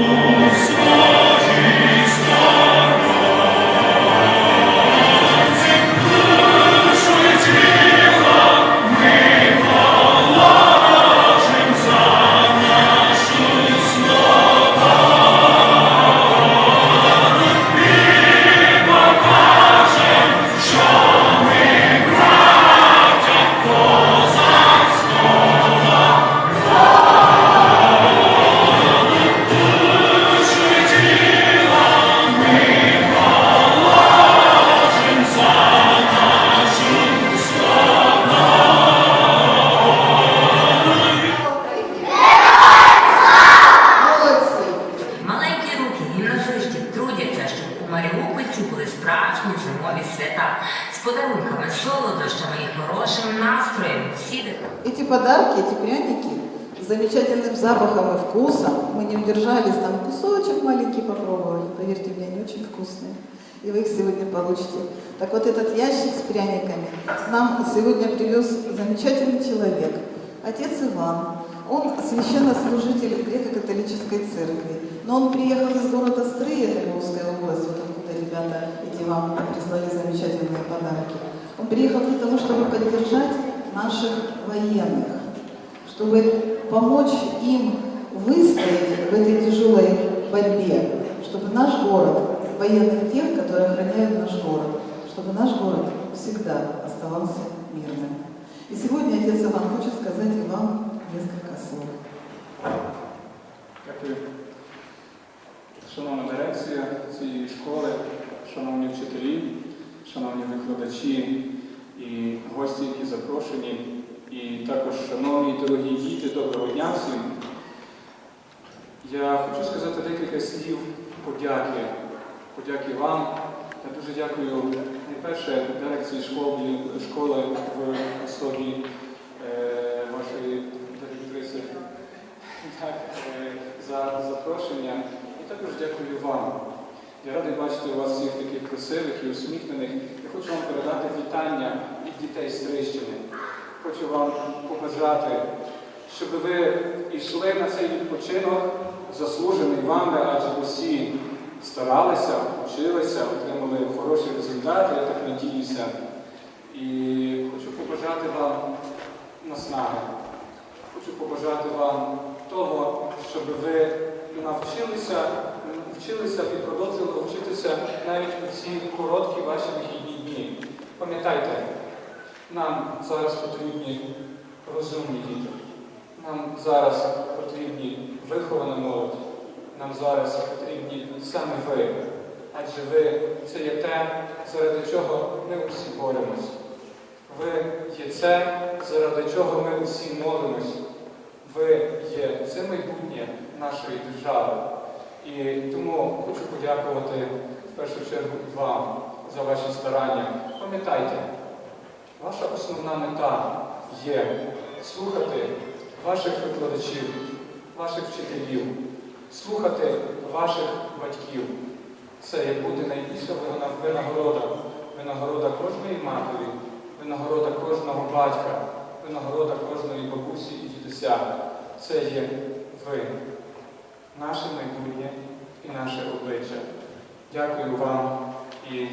you. з подарунками, солодощами і хорошим настроєм. Всі Эти подарки, эти пряники с замечательным запахом и вкусом, мы не удержались, там кусочек маленький попробовали, поверьте мне, они очень вкусные. И вы их сегодня получите. Так вот этот ящик с пряниками нам сегодня привез замечательный человек, отец Иван. Он священнослужитель греко-католической церкви. Но он приехал из города Стрыя, Львовской области, вот откуда ребята эти вам прислали замечательные подарки. Он приехал для того, чтобы поддержать наших военных, чтобы помочь им выстоять в этой тяжелой борьбе, чтобы наш город, военных тех, которые охраняют наш город, чтобы наш город всегда оставался мирным. И сегодня отец Иван хочет сказать и вам несколько слов. Дякую. Шановна дирекція цієї школи, викладачі і гості, які запрошені, і також шановні дорогі діти, доброго дня всім. Я хочу сказати декілька слів подяки. Подяки вам. Я дуже дякую найперше дирекції школи, школи в особі е, вашої директриси так, е, за запрошення. І також дякую вам. Я радий бачити вас всіх таких красивих і усміхнених. Я хочу вам передати вітання від дітей з Трищини. Хочу вам побажати, щоб ви йшли на цей відпочинок, заслужений вами, адже усі старалися, вчилися, отримали хороші результати, я так надіюся. І хочу побажати вам наснаги. Хочу побажати вам того, щоб ви навчилися, вчилися і продовжували вчитися навіть у ці короткі ваші вихідні дні. Пам'ятайте, нам зараз потрібні розумні діти. Нам зараз потрібні вихована молодь. Нам зараз потрібні саме ви. Адже ви це є те, заради чого ми усі боремось. Ви є це, заради чого ми усі молимось. Ви є це майбутнє нашої держави. І тому хочу подякувати в першу чергу вам за ваші старання. Пам'ятайте, ваша основна мета є слухати ваших викладачів, ваших вчителів, слухати ваших батьків. Це як буде найбільша винагорода, винагорода кожної матері, винагорода кожного батька, винагорода кожної бабусі і дідуся. Це є ви, наше майбутнє і наше обличчя. Дякую вам і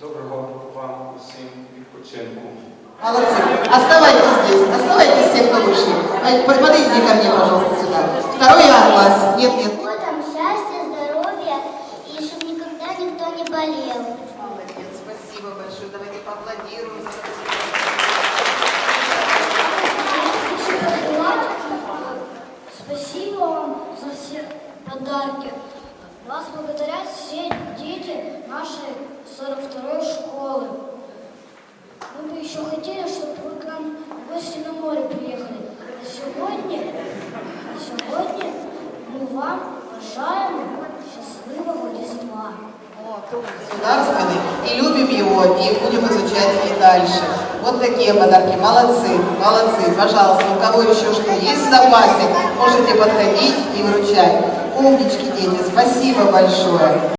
доброго вам усім відпочинку. Молодцы. Оставайтесь здесь. Оставайтесь все, кто вышли. Давайте, под- Подойдите ко мне, пожалуйста, сюда. Второй А класс. Нет, нет. Вот там счастья, здоровья и чтобы никогда никто не болел. Молодец, спасибо большое. Давайте поаплодируем. Спасибо подарки. Вас благодарят все дети нашей 42-й школы. Мы бы еще хотели, чтобы вы к нам в гости на море приехали. А сегодня, сегодня мы вам желаем счастливого Різдва. Государственный. И любим его, и будем изучать и дальше. Вот такие подарки. Молодцы, молодцы. Пожалуйста, у кого еще что есть в запасе, можете подходить и вручать. Умнички, дети, спасибо большое.